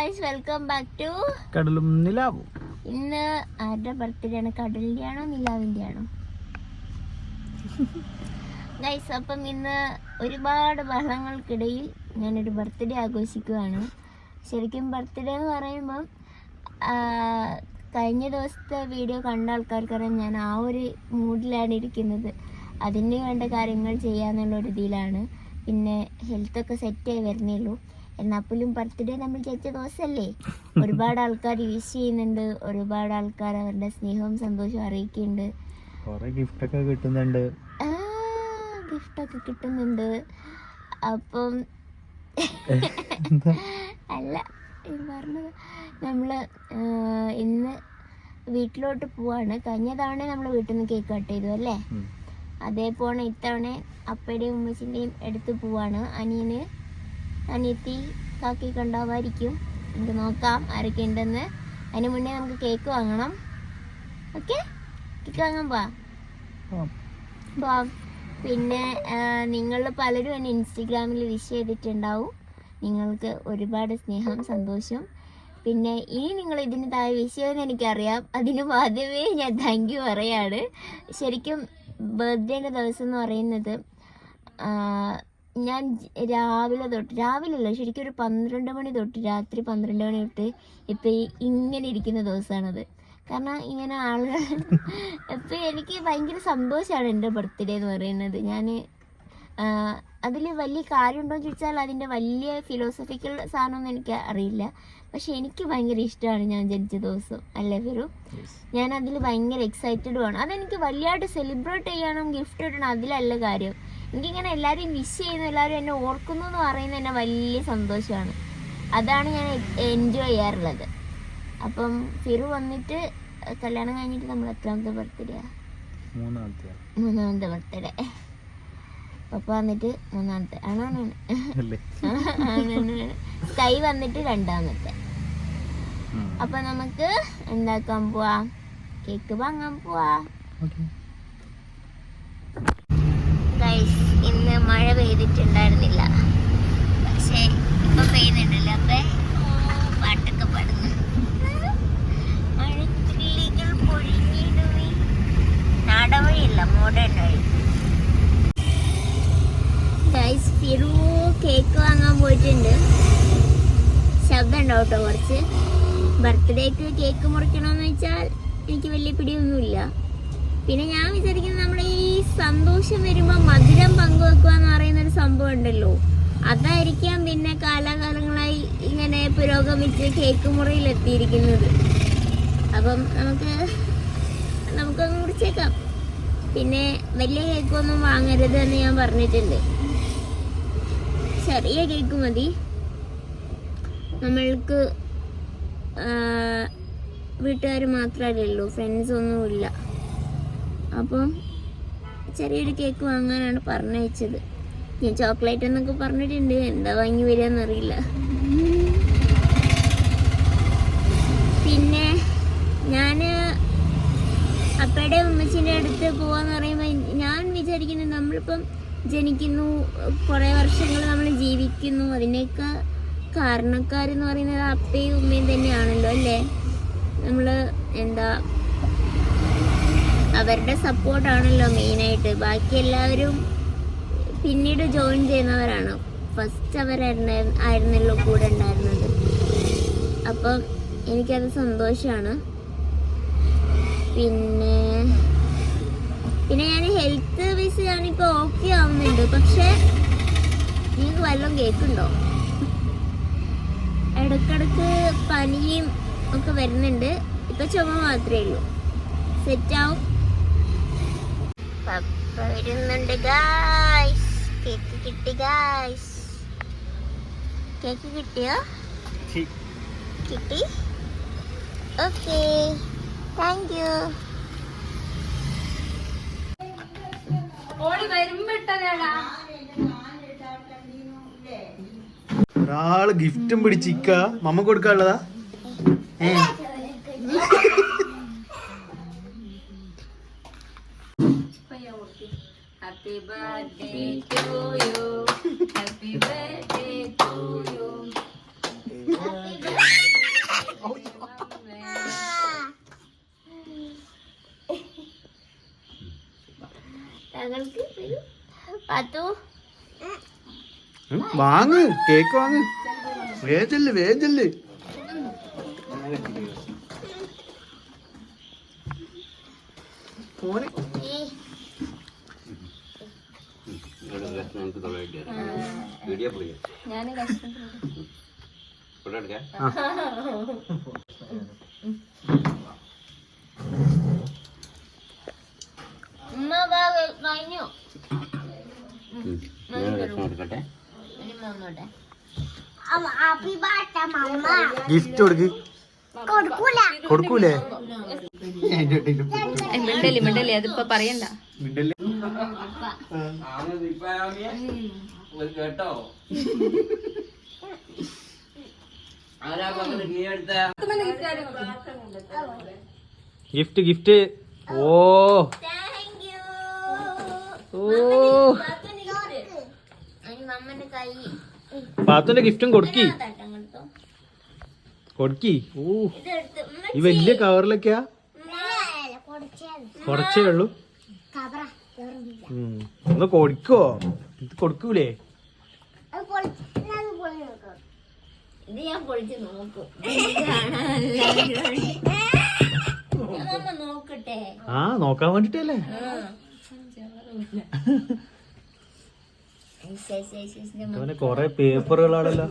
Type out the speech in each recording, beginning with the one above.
Guys welcome back to കടലും നിലാവും. ഇന്ന് ആരുടെ ബർത്ത്ഡേ ആണ്? കടലിന്റെ ആണോ നിലാവിന്റെ ആണോ? ഗൈസ് അപ്പം ഇന്ന് ഒരുപാട് ബഹളങ്ങൾക്കിടയിൽ ഞാനൊരു ബർത്ത്ഡേ ആഘോഷിക്കുകയാണ് ശരിക്കും ബർത്ത്ഡേ എന്ന് പറയുമ്പം കഴിഞ്ഞ ദിവസത്തെ വീഡിയോ കണ്ട ആൾക്കാർക്കറിയാം ഞാൻ ആ ഒരു മൂഡിലാണ് ഇരിക്കുന്നത്. അതിന് വേണ്ട കാര്യങ്ങൾ ചെയ്യാന്നുള്ള ഒരു ഇതിലാണ്. പിന്നെ ഹെൽത്തൊക്കെ സെറ്റായി വരുന്നേ ഉള്ളൂ. എന്നാൽ പോലും ബർത്ത്ഡേ നമ്മൾ ജയിച്ച ദിവസമല്ലേ ഒരുപാട് ആൾക്കാർ വിഷ് ചെയ്യുന്നുണ്ട് ഒരുപാട് ആൾക്കാർ അവരുടെ സ്നേഹവും സന്തോഷവും അറിയിക്കുന്നുണ്ട്. ഗിഫ്റ്റ് ഒക്കെ കിട്ടുന്നുണ്ട്. ഗിഫ്റ്റൊക്കെ കിട്ടുന്നുണ്ട്. അപ്പം അല്ല പറഞ്ഞത് നമ്മൾ ഇന്ന് വീട്ടിലോട്ട് പോവാണ്. കഴിഞ്ഞ തവണ നമ്മൾ വീട്ടിൽ നിന്ന് കേക്ക് കട്ട് ചെയ്തു അല്ലേ. അതേപോലെ ഇത്തവണ അപ്പയുടെയും ഉമ്മച്ചിന്റെയും എടുത്ത് പോവാണ്. അനിയന് അനിയത്തി കാക്കിയൊക്കെ ഉണ്ടാവുമായിരിക്കും നമുക്ക് നോക്കാം ആരൊക്കെ ഉണ്ടെന്ന്. അതിന് മുന്നേ നമുക്ക് കേക്ക് വാങ്ങണം. ഓക്കെ കേക്ക് വാങ്ങാൻ പോവാ? പിന്നെ നിങ്ങൾ പലരും എന്നെ ഇൻസ്റ്റഗ്രാമിൽ വിഷ് ചെയ്തിട്ടുണ്ടാവും. നിങ്ങൾക്ക് ഒരുപാട് സ്നേഹം സന്തോഷം. പിന്നെ ഇനി നിങ്ങൾ ഇതിന് താഴെ വിഷയമെന്ന് എനിക്കറിയാം. അതിന് ആദ്യമേ ഞാൻ താങ്ക് യു പറയാണ്. ശരിക്കും ബർത്ത്ഡേന്റെ ദിവസം എന്ന് പറയുന്നത് ഞാൻ രാവിലെ തൊട്ട് രാവിലെ അല്ല ശരിക്കും ഒരു പന്ത്രണ്ട് മണി തൊട്ട് രാത്രി പന്ത്രണ്ട് മണി തൊട്ട് ഇപ്പം ഈ ഇങ്ങനെ ഇരിക്കുന്ന ദിവസമാണത് കാരണം ഇങ്ങനെ ആളുകൾ ഇപ്പം എനിക്ക് ഭയങ്കര സന്തോഷമാണ് എന്റെ ബർത്ത്ഡേ എന്ന് പറയുന്നത്. ഞാൻ അതിൽ വലിയ കാര്യമുണ്ടോ എന്ന് ചോദിച്ചാൽ അതിന്റെ വലിയ ഫിലോസഫിക്കൽ സാധനമൊന്നും എനിക്ക് അറിയില്ല. പക്ഷെ എനിക്ക് ഭയങ്കര ഇഷ്ടമാണ് ഞാൻ ജനിച്ച ദിവസം അല്ലേ ഫിറു? ഞാൻ അതിൽ ഭയങ്കര എക്സൈറ്റഡും ആണ്. അതെനിക്ക് വലിയതായിട്ട് സെലിബ്രേറ്റ് ചെയ്യണം ഗിഫ്റ്റ് കിട്ടണം അതിലല്ല കാര്യം. എനിക്കിങ്ങനെ എല്ലാവരെയും മിസ് ചെയ്യുന്നു എല്ലാവരും എന്നെ ഓർക്കുന്നു എന്ന് പറയുന്നത് എന്നെ വലിയ സന്തോഷമാണ്. അതാണ് ഞാൻ എൻജോയ് ചെയ്യാറുള്ളത്. അപ്പം ഫിറു വന്നിട്ട് കല്യാണം കഴിഞ്ഞിട്ട് നമ്മൾ എത്രാമത്തെ ബർത്ത്ഡേ മൂന്നാമത്തെ. മൂന്നാമത്തെ ബർത്ത്ഡേ പപ്പ വന്നിട്ട് മൂന്നാമത്തെ ആണോ കൈ വന്നിട്ട് രണ്ടാമത്തെ. അപ്പൊ നമുക്ക് എന്താക്കാൻ പോവാ? കേക്ക് വാങ്ങാൻ പോവാ. ഗൈസ് ഇന്ന് മഴ പെയ്തിട്ടുണ്ടായിരുന്നില്ല. പക്ഷേ ഇപ്പൊ പെയ്യുന്നുണ്ടല്ലോ. അപ്പൊ പാട്ടൊക്കെ പാടുന്നു. മഴത്തുള്ളികൾ പൊഴിഞ്ഞിടുമേ നാടവഴിയല്ല മോഡേൺ വഴി. ഗൈസ് ഫിറു കേക്ക് വാങ്ങാൻ പോയിട്ടുണ്ട്. ശബ്ദം ഉണ്ടാവും കേട്ടോ കുറച്ച് ബർത്ത്ഡേക്ക് കേക്ക് മുറിക്കണമെന്ന് വെച്ചാൽ എനിക്ക് വലിയ പിടിയൊന്നുമില്ല. പിന്നെ ഞാൻ വിചാരിക്കുന്നത് നമ്മുടെ ഈ സന്തോഷം വരുമ്പോൾ മധുരം പങ്കുവെക്കുക എന്ന് പറയുന്ന ഒരു സംഭവം ഉണ്ടല്ലോ. അതായിരിക്കാം പിന്നെ കാലാകാലങ്ങളായി ഇങ്ങനെ പുരോഗമിച്ച് കേക്ക് മുറിയിൽ എത്തിയിരിക്കുന്നത് അപ്പം നമുക്ക് നമുക്കൊന്ന് മുറിച്ചേക്കാം പിന്നെ വലിയ കേക്കൊന്നും വാങ്ങരുത് എന്ന് ഞാൻ പറഞ്ഞിട്ടുണ്ട്. ചെറിയ കേക്ക് മതി. നമ്മൾക്ക് വീട്ടുകാർ മാത്രമല്ലല്ലോ ഫ്രണ്ട്സ് ഒന്നുമില്ല. അപ്പം ചെറിയൊരു കേക്ക് വാങ്ങാനാണ് പറഞ്ഞയച്ചത്. ഞാൻ ചോക്ലേറ്റ് എന്നൊക്കെ പറഞ്ഞിട്ടുണ്ട്. എന്താ വാങ്ങി വരികയെന്നറിയില്ല പിന്നെ ഞാൻ അപ്പയുടെ ഉമ്മച്ചിന്റെ അടുത്ത് പോവാന്ന് പറയുമ്പോൾ ഞാൻ വിചാരിക്കുന്നത് നമ്മളിപ്പം ജനിക്കുന്നു കുറേ വർഷങ്ങൾ നമ്മൾ ജീവിക്കുന്നു. അതിനൊക്കെ കാരണക്കാരെന്ന് പറയുന്നത് അപ്പയും ഉമ്മയും തന്നെയാണല്ലോ അല്ലേ? നമ്മൾ എന്താ അവരുടെ സപ്പോർട്ടാണല്ലോ മെയിനായിട്ട് ബാക്കി എല്ലാവരും പിന്നീട് ജോയിൻ ചെയ്യുന്നവരാണ്. ഫസ്റ്റ് അവരായിരുന്നു ആയിരുന്നല്ലോ കൂടെ ഉണ്ടായിരുന്നത്. അപ്പം എനിക്കത് സന്തോഷമാണ് പിന്നെ പിന്നെ ഞാൻ ഹെൽത്ത് വൈസ് ഞാനിപ്പോൾ ഓക്കെ ആവുന്നുണ്ട്. പക്ഷേ നിങ്ങൾക്ക് വല്ലതും കേൾക്കുന്നുണ്ടോ? ഇടക്കിടക്ക് പനിയും ഒക്കെ വരുന്നുണ്ട്. ഇപ്പം ചുമ മാത്രമേ ഉള്ളൂ. സെറ്റ് ആവും. പപ്പ വരുന്നുണ്ട് ഗായ്സ് കേക്ക് കിട്ടി ഗായ്സ് കേക്ക് കിട്ടിയോ. കിട്ടി? ഓക്കെ താങ്ക് യു ഒരാൾ ഗിഫ്റ്റും പിടിച്ചിക്ക മമ്മ കൊടുക്കാനുള്ളതാ? ഏ. Happy birthday to you. Happy birthday to you. Happy birthday താങ്കൾക്ക് ഒരു പത്തു വാങ്ങ് കേക്ക് വാങ്ങ് വേജല്ലേ വേജല്ലേ മോനെ ഏ ഞാൻ കഷ്ടപ്പെട്ടു ഉമ്മ വാ, കഴിഞ്ഞു? ഇനി വന്നോട്ടെ? ഗിഫ്റ്റ് കൊടുക്ക്. കൊടുക്കൂലേ. മിണ്ടല്ലേ മിണ്ടല്ലേ അതിപ്പോ പറയണ്ട. മിണ്ടല്ലേ? കേട്ടോ? Gift gift. ഓ. പാത്തുന്റെ ഗിഫ്റ്റും കൊടുക്കി. കൊടുക്കി. ഓ ഈ വലിയ കവറിലൊക്കെയാ കുറച്ചേ ഉള്ളൂ. ഒന്ന് കൊടുക്കോ? ഇത് കൊടുക്കൂലേ? ഇത് ഞാൻ പൊളിച്ച് നോക്കും. കാണാനല്ല നോക്കട്ടെ. ആ നോക്കാൻ വേണ്ടിട്ടല്ലേ? അവന് കൊറേ പേപ്പറുകളാണല്ലോ.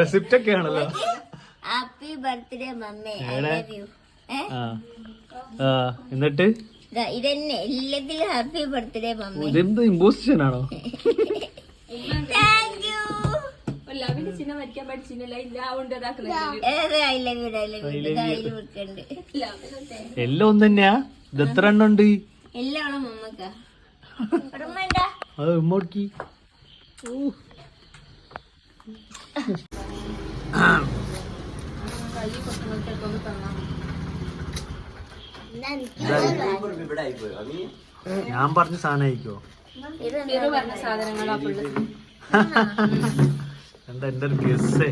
റെസിപ്റ്റ് ഒക്കെ ആണല്ലോ ഹാപ്പി ബർത്ത്ഡേ മമ്മേ. ഐ? ലവ് യു ഏ? ആ. ആ എന്നിട്ട്? ദാ ഇതന്നെ എല്ലാത്തിലും ഹാപ്പി ബർത്ത്ഡേ മമ്മേ. ഇതെന്ത് ഇമ്പോസിഷൻ ആണോ? താങ്ക് യു ലവിന്റെ ചിഹ്നം വരയ്ക്കാൻ പഠിച്ചില്ല ഇല്ല ഏത് I love. You I love you കയ്യിൽ വെക്കണ്ട്. എല്ലാം ഒന്ന് തന്നെയാ ഇത് എത്ര എണ്ണം ഉണ്ട് എല്ലാം മമ്മക്ക. ഉമ്മണ്ട അത് ഞാൻ പറഞ്ഞ സാധനം ആയിക്കോ പറഞ്ഞ സാധനങ്ങളാ എന്താ എന്റെ ഒരു ഗസ്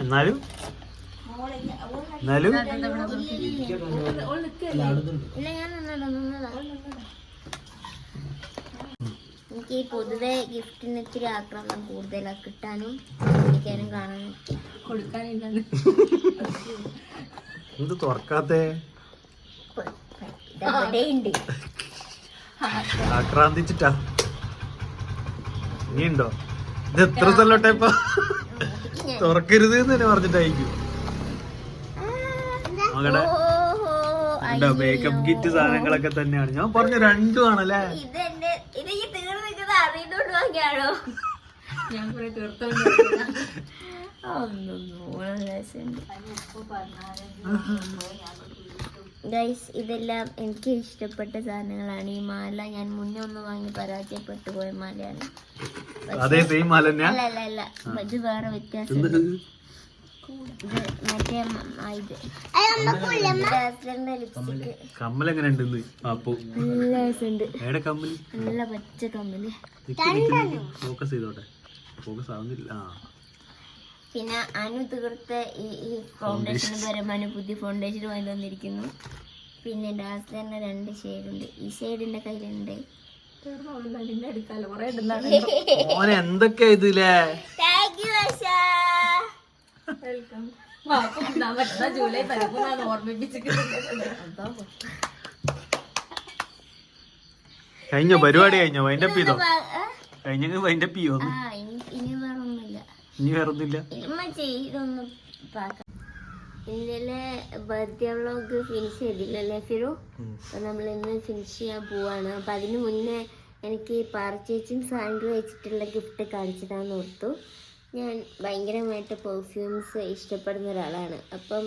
എന്നാലും? എന്നാലും എനിക്ക് പൊതുവെ ഗിഫ്റ്റിന് ഇത്തിരി ആക്രമണം കൂടുതലാ കിട്ടാനും എനിക്കാനും കാണാനും. കൊടുക്കാനില്ല എന്ത് തുറക്കാത്തേ? ആക്രാന്തിച്ചിട്ടാ. ഇനിയുണ്ടോ? ഇത് എത്ര സ്ഥലോട്ടെ ഇപ്പൊ തുറക്കരുത് എന്ന് തന്നെ പറഞ്ഞിട്ടായിരിക്കും. ഉണ്ടോ മേക്കപ്പ് കിറ്റ് സാധനങ്ങളൊക്കെ തന്നെയാണ്. ഞാൻ പറഞ്ഞു രണ്ടും ആണല്ലേ ഗൈസ് ഇതെല്ലാം എനിക്ക് ഇഷ്ടപ്പെട്ട സാധനങ്ങളാണ്. ഈ മാല ഞാൻ മുന്നേ ഒന്ന് വാങ്ങി പരാജയപ്പെട്ടു പോയ മാലയാണ്. അതെ സെയിം മാല അല്ല അല്ല അല്ല. ഇത് വേറെ വ്യത്യാസം. ഉണ്ടെന്ന് നല്ല രസമുണ്ട്. ഏടെ കമ്മൽ നല്ല പച്ച കമ്മൽ. ഫോക്കസ് ചെയ്തോട്ടെ. ഫോക്കസ് ആവുന്നില്ല. ആ. പിന്നെ അനു തീർത്ത ഈ ഈ ഫൗണ്ടേഷന് പരമാനു അനു പുതിയ ഫൗണ്ടേഷൻ വാങ്ങി തന്നിരിക്കുന്നു പിന്നെ ഡാസ് തന്നെ രണ്ട് ഷെയ്ഡുണ്ട് ഈ കയ്യിലുണ്ട്. എടുക്കാലോ കുറെ ഇടുന്നാണ് മോനെ എന്തൊക്കെയാ ആശ വെൽക്കം പറ്റുന്ന ജൂലൈ പതിമൂന്നാണ് ഓർമ്മിപ്പിച്ചിട്ടുണ്ട് കഴിഞ്ഞോ? പരിപാടി കഴിഞ്ഞോ? വൈൻഡപ്പ് ചെയ്തോ? കഴിഞ്ഞ വൈൻഡപ്പ് ചെയ്യോ ഇനി വേറൊന്നുമില്ല. ഇനി വേറെ ഒന്നുമില്ല ഇമ്മ ചെയ്തൊന്ന് പാക്കാം ഇന്നലെ ബർത്ത്ഡേ വ്ളോഗ് ഫിനിഷ് ചെയ്തില്ലല്ലേ ഫിറു? അപ്പൊ നമ്മൾ ഇന്ന് ഫിനിഷ് ചെയ്യാൻ പോവാണ്. അപ്പൊ അതിന് മുന്നേ എനിക്ക് പാർച്ചേച്ചും സാൻഡ്രി വെച്ചിട്ടുള്ള ഗിഫ്റ്റ് കാണിച്ചിട്ടാന്ന് ഓർത്തു. ഞാൻ ഭയങ്കരമായിട്ട് പെർഫ്യൂംസ് ഇഷ്ടപ്പെടുന്ന ഒരാളാണ്. അപ്പം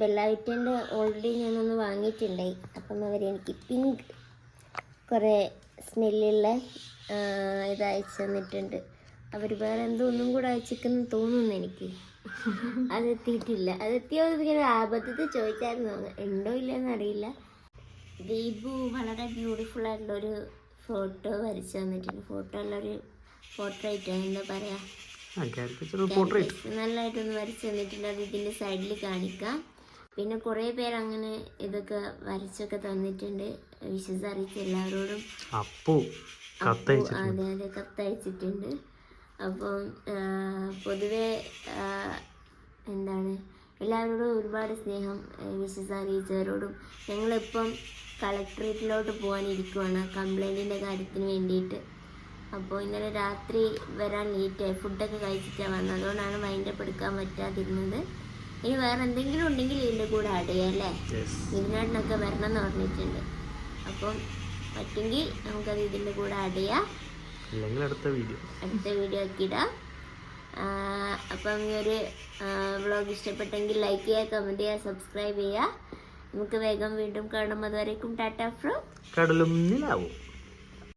ബെല്ലാവിറ്റന്റെ ഓൾറെഡി ഞാനൊന്ന് വാങ്ങിയിട്ടുണ്ടായി. അപ്പം അവർ എനിക്ക് പിങ്ക് കുറേ സ്മെല്ലുള്ള ഇത് അയച്ചു തന്നിട്ടുണ്ട്. അവർ വേറെ എന്തോ ഒന്നും കൂടെ അയച്ചിരിക്കുന്നു തോന്നുന്നു എനിക്ക്. അതെത്തിയിട്ടില്ല. അതെത്തിയോ ഇങ്ങനെ ആപത്തത്തിൽ ചോദിച്ചായിരുന്നു. ഉണ്ടോ ഇല്ലെന്ന് അറിയില്ല. ദീപു വളരെ ബ്യൂട്ടിഫുൾ ആയിട്ടുള്ളൊരു ഫോട്ടോ വരച്ചു തന്നിട്ടുണ്ട്. ഫോട്ടോ ഉള്ളൊരു പോർട്രേറ്റ് എന്താ പറയാ? പോർട്രേറ്റ് നല്ലതായിട്ടൊന്ന് വരച്ചു തന്നിട്ടുണ്ട്. അത് ഇതിന്റെ സൈഡിൽ കാണിക്കാം. പിന്നെ കുറേ പേര് അങ്ങനെ ഇതൊക്കെ വരച്ചൊക്കെ തന്നിട്ടുണ്ട്. വിശ്വസ് അറിയിച്ച എല്ലാവരോടും അതെ അതെ കത്തയച്ചിട്ടുണ്ട്. അപ്പം പൊതുവെ എന്താണ് എല്ലാവരോടും ഒരുപാട് സ്നേഹം വിശ്വസ് അറിയിച്ചവരോടും ഞങ്ങളിപ്പം കളക്ടറേറ്റിലോട്ട് പോകാനിരിക്കുവാണ് കംപ്ലൈന്റിന്റെ കാര്യത്തിന് വേണ്ടിയിട്ട്. അപ്പോൾ ഇന്നലെ രാത്രി വരാൻ ലേറ്റായി. ഫുഡൊക്കെ കഴിച്ചിട്ടാണ് വന്നത്. അതുകൊണ്ടാണ് മൈൻഡപ്പ് എടുക്കാൻ പറ്റാതിരുന്നത്. ഇനി വേറെ എന്തെങ്കിലും ഉണ്ടെങ്കിൽ ഇതിന്റെ കൂടെ ആഡ് ചെയ്യാം അല്ലേ? ഇതിനാട്ടിനൊക്കെ വരണം എന്ന് പറഞ്ഞിട്ടുണ്ട്. അപ്പം പറ്റുമെങ്കിൽ നമുക്കത് ഇതിന്റെ കൂടെ ആഡ് ചെയ്യാം. അടുത്ത വീഡിയോ. അടുത്ത വീഡിയോ ഒക്കെ ഇടാം. അപ്പം ഈ ഒരു വ്ളോഗ് ഇഷ്ടപ്പെട്ടെങ്കിൽ ലൈക്ക് ചെയ്യുക കമന്റ് ചെയ്യുക സബ്സ്ക്രൈബ് ചെയ്യുക. നമുക്ക് വേഗം വീണ്ടും കാണും. അതുവരേക്കും ടാറ്റാ ഫ്രോ കടലും നിലാവും.